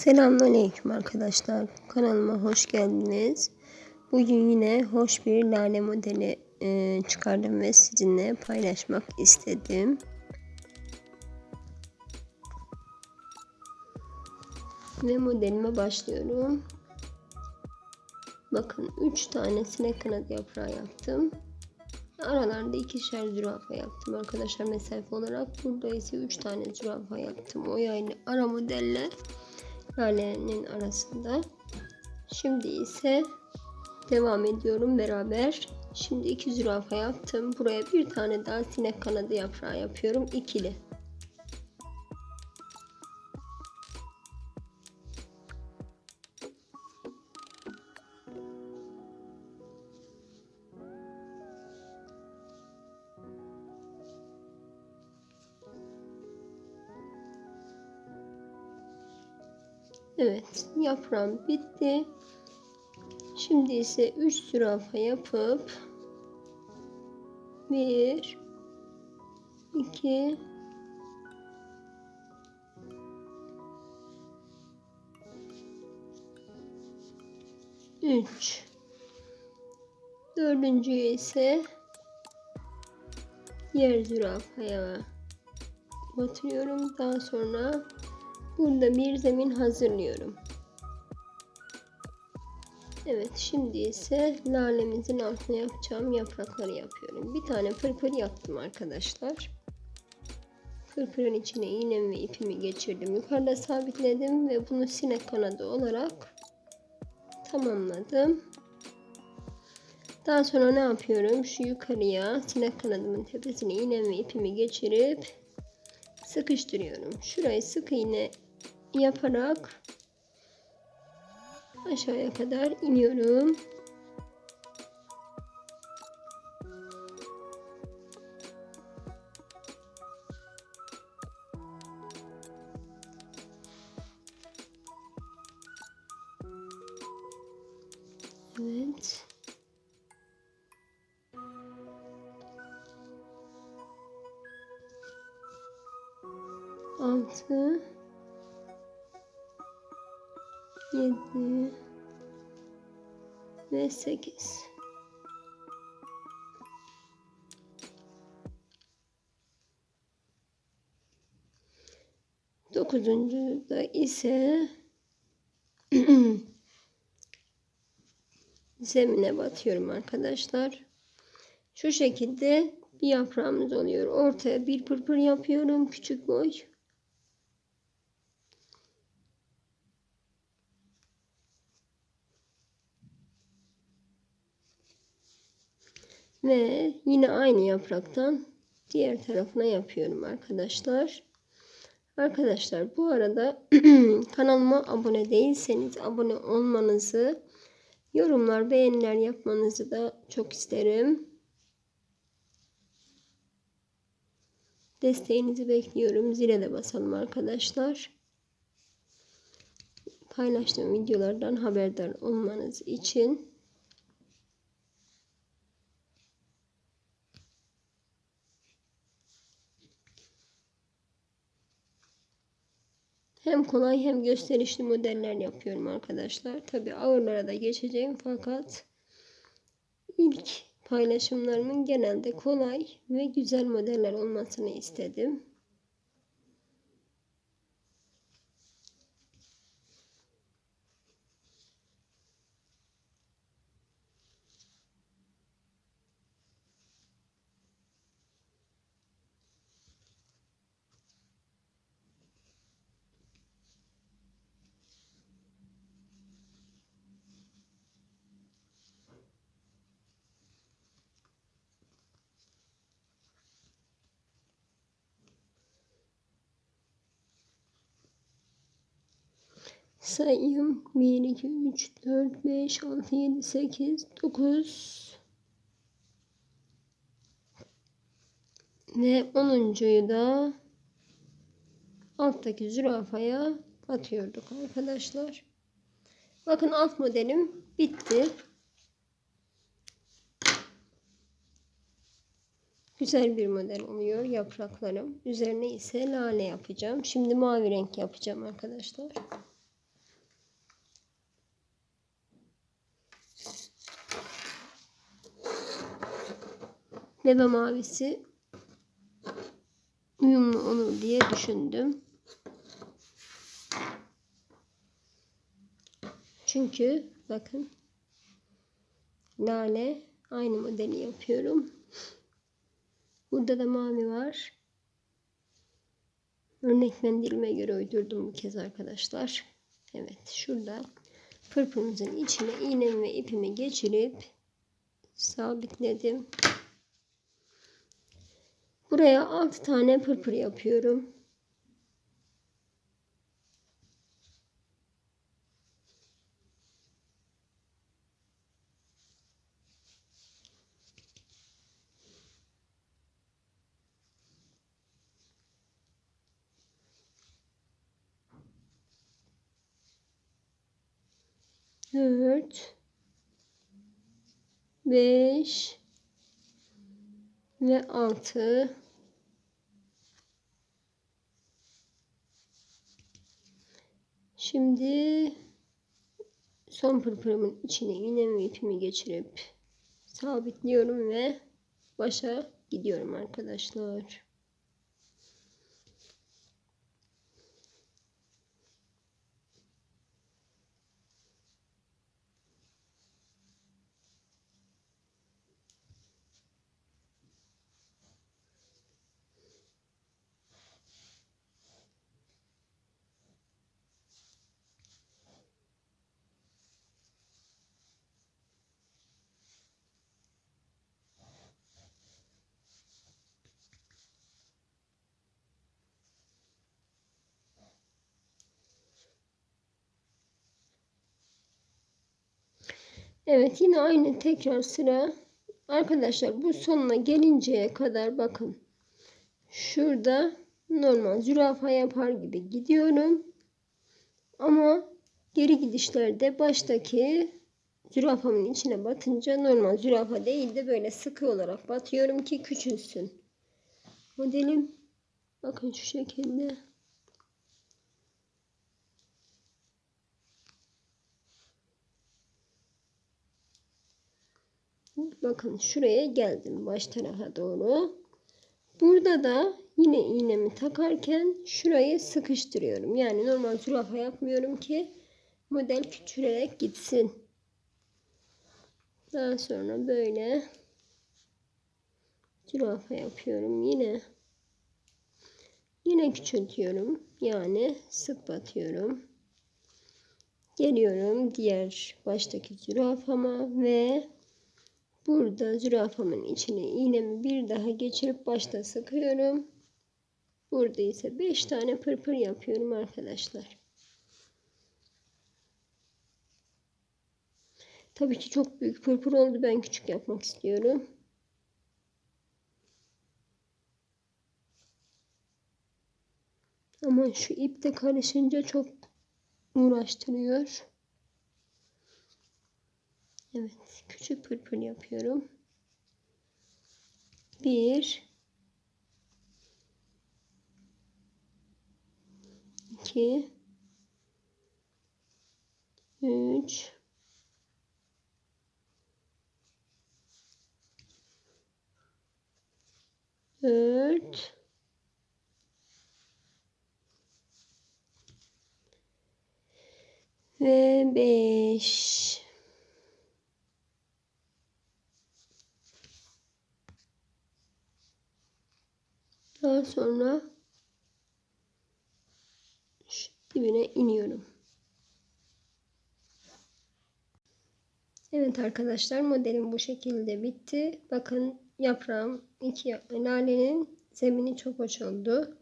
Selamünaleyküm arkadaşlar. Kanalıma hoş geldiniz. Bugün yine hoş bir lale modeli e, çıkardım ve sizinle paylaşmak istedim. Ve modelime başlıyorum. Bakın 3 tane sinek kanadı yaprağı yaptım. Aralarda ikişer zürafa yaptım arkadaşlar mesafe olarak. Burada ise 3 tane zürafa yaptım. O yani ara modelle lalenin arasında. Şimdi ise devam ediyorum beraber. Şimdi iki zürafa yaptım. Buraya bir tane daha sinek kanadı yaprağı yapıyorum. ikili. Evet yaprağım bitti. Şimdi ise 3 zürafa yapıp 1 2 3 Dördüncüyü ise yer zürafaya batırıyorum. Daha sonra Burada bir zemin hazırlıyorum. Evet şimdi ise lalemizin altına yapacağım yaprakları yapıyorum. Bir tane pırpır yaptım arkadaşlar. Pırpırın içine iğnemi ve ipimi geçirdim. Yukarıda sabitledim ve bunu sinek kanadı olarak tamamladım. Daha sonra ne yapıyorum? Şu yukarıya sinek kanadımın tepesine iğnemi ve ipimi geçirip sıkıştırıyorum. Şurayı sık iğne yaparak aşağıya kadar iniyorum. Evet. Altı. 7 ve 8. Dokuzuncu da ise zemine batıyorum arkadaşlar. Şu şekilde bir yaprağımız oluyor. Ortaya bir pırpır yapıyorum. Küçük boy. Ve yine aynı yapraktan diğer tarafına yapıyorum arkadaşlar. Arkadaşlar bu arada kanalıma abone değilseniz abone olmanızı, yorumlar, beğeniler yapmanızı da çok isterim. Desteğinizi bekliyorum. Zile de basalım arkadaşlar. Paylaştığım videolardan haberdar olmanız için Hem kolay hem gösterişli modeller yapıyorum arkadaşlar. Tabi ağırlara da geçeceğim fakat ilk paylaşımlarımın genelde kolay ve güzel modeller olmasını istedim. Sayayım. 1, 2, 3, 4, 5, 6, 7, 8, 9 ve 10.yu da alttaki zürafaya atıyorduk arkadaşlar. Bakın alt modelim bitti. Güzel bir model oluyor yapraklarım. Üzerine ise lale yapacağım. Şimdi mavi renk yapacağım arkadaşlar. Bebe mavisi uyumlu olur diye düşündüm. Çünkü bakın lale aynı modeli yapıyorum. Burada da mavi var. Örnek mendilime göre uydurdum bu kez arkadaşlar. Evet şurada pırpırımızın içine iğnemi ve ipimi geçirip sabitledim. Buraya 6 tane pırpır yapıyorum. Dört, beş ve altı. Şimdi son pırpırımın içine iğne ve ipimi geçirip sabitliyorum ve başa gidiyorum arkadaşlar. Evet yine aynı tekrar sıra. Arkadaşlar bu sonuna gelinceye kadar bakın. Şurada normal zürafa yapar gibi gidiyorum. Ama geri gidişlerde baştaki zürafamın içine batınca normal zürafa değil de böyle sıkı olarak batıyorum ki küçülsün. Modelim bakın şu şekilde. Bakın şuraya geldim baş tarafa doğru. Burada da yine iğnemi takarken şurayı sıkıştırıyorum. Yani normal zürafa yapmıyorum ki model küçülerek gitsin. Daha sonra böyle zürafa yapıyorum yine. Yine küçültüyorum. Yani sık batıyorum. Geliyorum diğer baştaki zürafama ve Burada zürafamın içine iğnemi bir daha geçirip başta sıkıyorum. Burada ise 5 tane pırpır yapıyorum arkadaşlar. Tabii ki çok büyük pırpır oldu. Ben küçük yapmak istiyorum. Ama şu ip de karışınca çok uğraştırıyor. Evet, küçük pırpır yapıyorum. Bir, iki, üç, dört, ve beş. Daha sonra dibine iniyorum. Evet arkadaşlar modelim bu şekilde bitti. Bakın yaprağım iki lalenin zemini çok hoş oldu.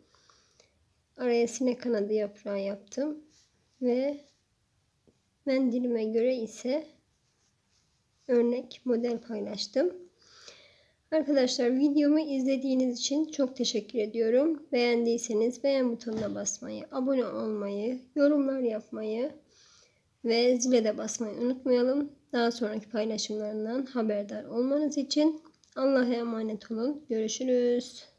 Araya sinek kanadı yaprağı yaptım. Ve mendilime göre ise örnek model paylaştım. Arkadaşlar videomu izlediğiniz için çok teşekkür ediyorum. Beğendiyseniz beğen butonuna basmayı, abone olmayı, yorumlar yapmayı ve zile de basmayı unutmayalım. Daha sonraki paylaşımlarından haberdar olmanız için Allah'a emanet olun. Görüşürüz.